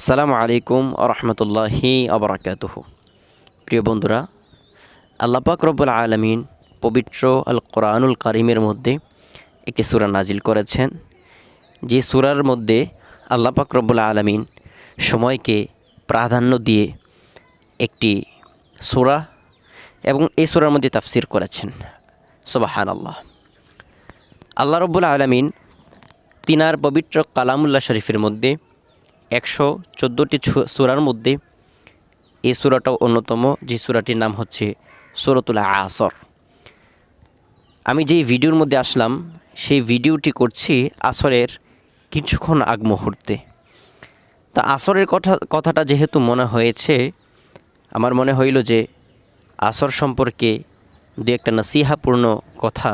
আসসালামু আলাইকুম আরহামতুল্লাহি আবরাকাতুহ প্রিয় বন্ধুরা আল্লাপাক রব্বুল আলমিন পবিত্র আল কোরআনুল কারিমের মধ্যে একটি সূরা নাজিল করেছেন। যে সুরার মধ্যে আল্লাপাক রব্বুল আলমিন সময়কে প্রাধান্য দিয়ে একটি সূরা এবং এই সুরার মধ্যে তাফসির করেছেন। সুবাহান আল্লাহ আল্লাহ রব্বুল আলমিন তিনার পবিত্র কালামুল্লাহ শরীফের মধ্যে একশো চোদ্দোটি সুরার মধ্যে এই সুরাটাও অন্যতম, যে সুরাটির নাম হচ্ছে সুরতুল আসর আমি যেই ভিডিওর মধ্যে আসলাম, সেই ভিডিওটি করছি আসরের কিছুক্ষণ আগ মুহূর্তে। তা আসরের কথা কথাটা যেহেতু মনে হয়েছে, আমার মনে হইল যে আসর সম্পর্কে দু একটা নসিহাপূর্ণ কথা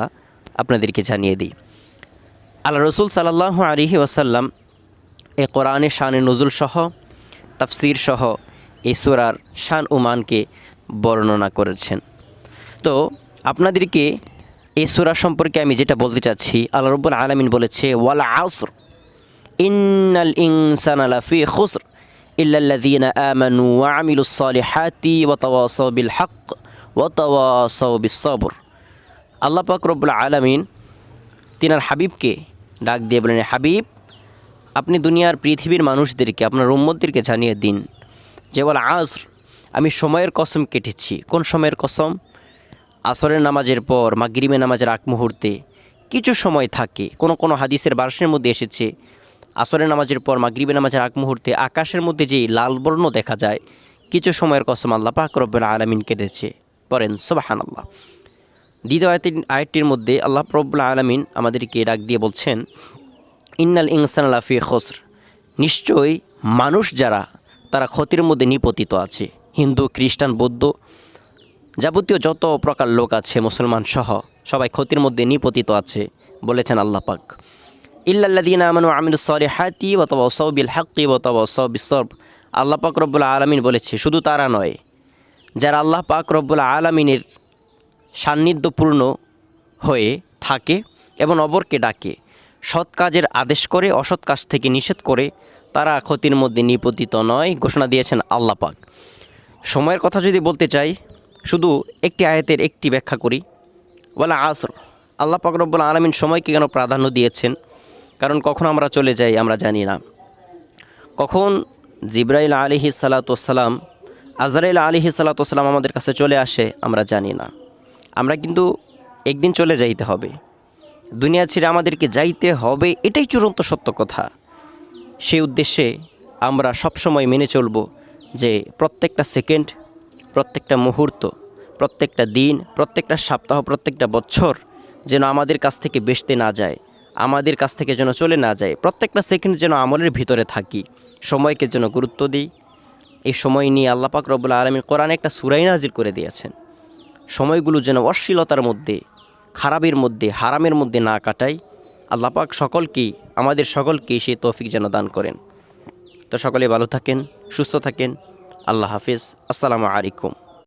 আপনাদেরকে জানিয়ে দিই। আল্লাহ রসুল সাল্লাহ আলিহি ওয়াসাল্লাম এ কোরআনের শানে নজুল সহ, তাফসির সহ এই সুরার শান উমানকে বর্ণনা করেছেন। তো আপনাদেরকে এই সুরা সম্পর্কে আমি যেটা বলতে চাচ্ছি, আল্লাহ রব্বুল আলমিন বলেছে, ওয়াল আসর, ইন্নাল ইনসান আলাফি খুসর ইল্লাল্লাযীন আমানু ওয়া হক ওয়া সবর আলামিন তিনার হাবিবকে ডাক দিয়ে বলেন হাবিব আপনি দুনিয়ার পৃথিবীর মানুষদেরকে, আপনার উম্মতদেরকে জানিয়ে দিন যে বল আসর, আমি সময়ের কসম কেটেছি। কোন সময়ের কসম? আসরের নামাজের পর মাগরিমে নামাজের আগ মুহূর্তে। কিছু সময় থাকে, কোনো কোনো হাদিসের বার্ষের মধ্যে এসেছে, আসরের নামাজের পর মাগরিবে নামাজের আগ মুহূর্তে আকাশের মধ্যে যে লাল বর্ণ দেখা যায়, কিছু সময়ের কসম আল্লাহ পাক রব্বুল আলমিন কেটেছে। পড়েন সোবাহান আল্লাহ দ্বিতীয় আয়তির আয়টির মধ্যে আল্লাহ রব্বুল আলমিন আমাদেরকে ডাক দিয়ে বলছেন ইন্নাল ইনসান লাফি খসর। নিশ্চয়ই মানুষ যারা, তারা ক্ষতির মধ্যে নিপতিত আছে। হিন্দু, খ্রিস্টান, বৌদ্ধ যাবতীয় যত প্রকার লোক আছে, মুসলমান সহ, সবাই ক্ষতির মধ্যে নিপতিত আছে বলেছেন আল্লাহ পাক। ইল্লাল্লাদিন আমানু আমিল সরে হাতি বতবা সৌবিল হাক্কি বতবা সৌবিসব আল্লাহ পাক রব্বুল আলমিন বলেছে, শুধু তারা নয়, যারা আল্লাহ পাক রব্বুল আলমিনের সান্নিধ্যপূর্ণ হয়ে থাকে এবং অবরকে ডাকে সৎ কাজের আদেশ করে, অসৎ কাজ থেকে নিষেধ করে, তারা ক্ষতির মধ্যে নিপতিত নয়, ঘোষণা দিয়েছেন আল্লাহ পাক। সময়ের কথা যদি বলতে চাই, শুধু একটি আয়াতের একটি ব্যাখ্যা করি। বলা আসর। আল্লাহ পাক রব্বুল আলমিন সময়কে কেন প্রাধান্য দিয়েছেন? কারণ কখন আমরা চলে যাই আমরা জানি না। কখন জিব্রাইল আলিহি সালাতাম আজরাইল আলিহি সালাতাম আমাদের কাছে চলে আসে আমরা জানি না। আমরা কিন্তু একদিন চলে যাইতে হবে। দুনিয়া ছেড়ে আমাদেরকে যাইতে হবে, এটাই চূড়ান্ত সত্য কথা। সেই উদ্দেশ্যে আমরা সবসময় মেনে চলব যে প্রত্যেকটা সেকেন্ড, প্রত্যেকটা মুহূর্ত, প্রত্যেকটা দিন, প্রত্যেকটা সপ্তাহ, প্রত্যেকটা বছর যেন আমাদের কাছ থেকে বেসতে না যায়, আমাদের কাছ থেকে যেন চলে না যায়। প্রত্যেকটা সেকেন্ড যেন আমলের ভিতরে থাকি, সময়কে যেন গুরুত্ব দিই। এই সময় নিয়ে আল্লাপাক রব্বুল্লা আলমী কোরআনে একটা সুরাই নাজিল করে দিয়েছেন। সময়গুলো যেন অশ্লীলতার মধ্যে খারাপের মধ্যে, হারামের মধ্যে না কাটাই। আল্লাপাক সকলকে, আমাদের সকলকে সে তৌফিক যেন দান করেন। তো সকলে ভালো থাকেন, সুস্থ থাকেন। আল্লাহ হাফিজ। আসসালামু আলাইকুম।